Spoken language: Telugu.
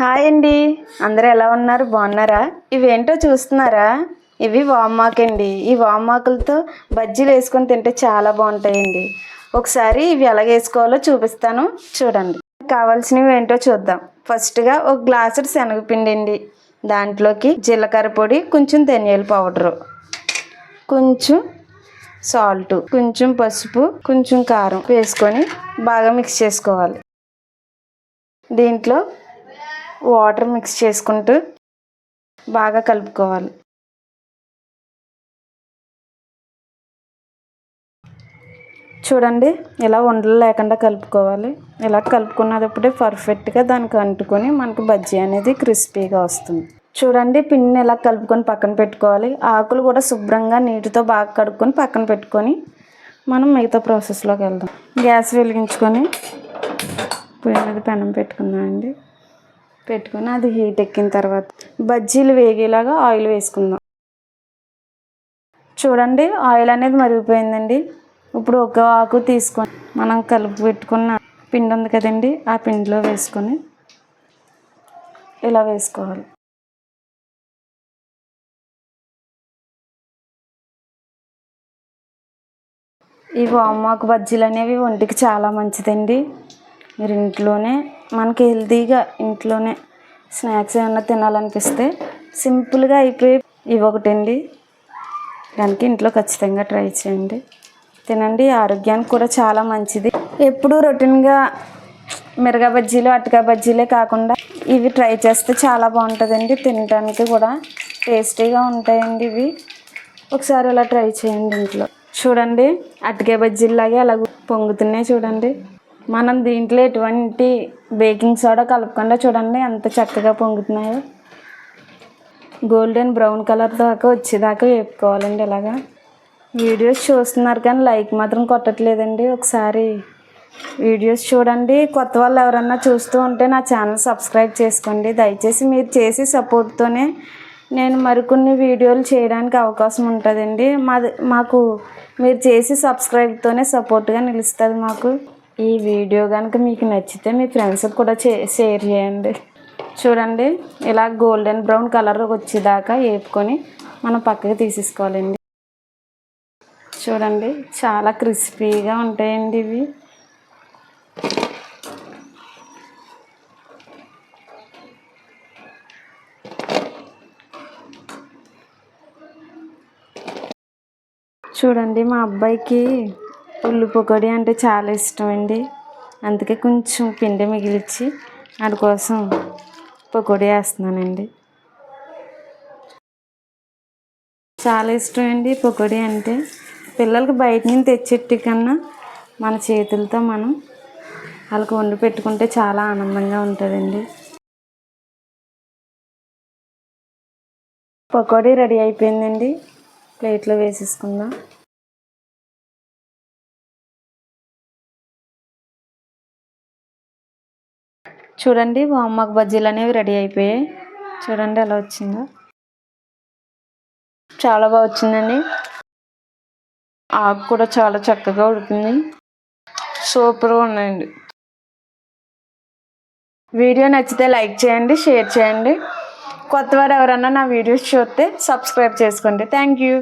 హాయ్ అండి. అందరూ ఎలా ఉన్నారు? బాగున్నారా? ఇవేంటో చూస్తున్నారా? ఇవి వామాకండి ఈ వామాకులతో బజ్జీలు వేసుకొని తింటే చాలా బాగుంటాయండి. ఒకసారి ఇవి ఎలా వేసుకోవాలో చూపిస్తాను. చూడండి. కావాల్సినవి ఏంటో చూద్దాం. ఫస్ట్గా ఒక గ్లాసుడు శనగపిండి అండి. దాంట్లోకి జీలకర్ర పొడి కొంచెం ధనియాల పౌడరు కొంచెం సాల్ట్ కొంచెం పసుపు కొంచెం కారం వేసుకొని బాగా మిక్స్ చేసుకోవాలి. దీంట్లో వాటర్ మిక్స్ చేసుకుంటూ బాగా కలుపుకోవాలి. చూడండి ఇలా ఉండలు లేకుండా కలుపుకోవాలి. ఇలా కలుపుకున్నప్పుడే పర్ఫెక్ట్గా దానికి అంటుకొని మనకు బజ్జీ అనేది క్రిస్పీగా వస్తుంది. చూడండి పిన్ని ఇలా కలుపుకొని పక్కన పెట్టుకోవాలి. ఆకులు కూడా శుభ్రంగా నీటితో బాగా కడుక్కొని పక్కన పెట్టుకొని మనం మిగతా ప్రాసెస్లోకి వెళ్దాం. గ్యాస్ వెలిగించుకొని పొయ్యి మీద పెనం పెట్టుకుందామండి. పెట్టుకొని అది హీట్ ఎక్కిన తర్వాత బజ్జీలు వేగేలాగా ఆయిల్ వేసుకుందాం. చూడండి ఆయిల్ అనేది మరిగిపోయిందండి. ఇప్పుడు ఒక ఆకు తీసుకొని మనం కలిపి పెట్టుకున్న పిండి ఉంది కదండి ఆ పిండిలో వేసుకొని ఇలా వేసుకోవాలి. ఈ వామాకు బజ్జీలు అనేవి ఒంటికి చాలా మంచిదండి. మీరు ఇంట్లోనే మనకి హెల్తీగా ఇంట్లోనే స్నాక్స్ ఏమన్నా తినాలనిపిస్తే సింపుల్గా అయిపోయి ఇవి ఒకటండి. దానికి ఇంట్లో ఖచ్చితంగా ట్రై చేయండి. తినండి ఆరోగ్యానికి కూడా చాలా మంచిది. ఎప్పుడు రొటీన్గా మిరగా బజ్జీలు అటుకా బజ్జీలే కాకుండా ఇవి ట్రై చేస్తే చాలా బాగుంటుందండి. తినడానికి కూడా టేస్టీగా ఉంటాయండి ఇవి. ఒకసారి ఇలా ట్రై చేయండి ఇంట్లో. చూడండి అటుకే బజ్జీలాగే అలా పొంగుతున్నాయి చూడండి. మనం దీంట్లో ఎటువంటి బేకింగ్ సోడా కలపకుండా చూడండి ఎంత చక్కగా పొంగుతున్నాయో. గోల్డెన్ బ్రౌన్ కలర్ దాకా వచ్చేదాకా వేపుకోవాలండి ఇలాగా. వీడియోస్ చూస్తున్నారు కానీ లైక్ మాత్రం కొట్టట్లేదండి. ఒకసారి వీడియోస్ చూడండి. కొత్త వాళ్ళు ఎవరన్నా చూస్తూ ఉంటే నా ఛానల్ సబ్స్క్రైబ్ చేసుకోండి. దయచేసి మీరు చేసి సపోర్ట్తోనే నేను మరికొన్ని వీడియోలు చేయడానికి అవకాశం ఉంటుందండి. మాది మాకు మీరు చేసి సబ్స్క్రైబ్తోనే సపోర్ట్గా నిలుస్తుంది మాకు. ఈ వీడియో కనుక మీకు నచ్చితే మీ ఫ్రెండ్స్కి కూడా చే షేర్ చేయండి. చూడండి ఇలా గోల్డెన్ బ్రౌన్ కలర్ వచ్చేదాకా వేపుకొని మనం పక్కకి తీసేసుకోవాలండి. చూడండి చాలా క్రిస్పీగా ఉంటాయండి ఇవి. చూడండి మా అబ్బాయికి ఉల్లి పకోడీ అంటే చాలా ఇష్టం అండి అందుకే కొంచెం పిండి మిగిలిచ్చి వాటి కోసం పకోడీ వేస్తున్నానండి. చాలా ఇష్టం అండి పకోడీ అంటే. పిల్లలకి బయట నుంచి తెచ్చేటి కన్నా మన చేతులతో మనం వాళ్ళకి వండి పెట్టుకుంటే చాలా ఆనందంగా ఉంటుందండి. పకోడీ రెడీ అయిపోయిందండి. ప్లేట్లో వేసేసుకుందాం. చూడండి వామ్మకు బజ్జీలు అనేవి రెడీ అయిపోయాయి. చూడండి ఎలా వచ్చిందో. చాలా బాగా వచ్చిందండి. ఆకు కూడా చాలా చక్కగా ఉడికింది. సూపర్గా ఉన్నాయండి. వీడియో నచ్చితే లైక్ చేయండి షేర్ చేయండి. కొత్తవారు ఎవరన్నా నా వీడియోస్ చూస్తే సబ్స్క్రైబ్ చేసుకోండి. Thank you.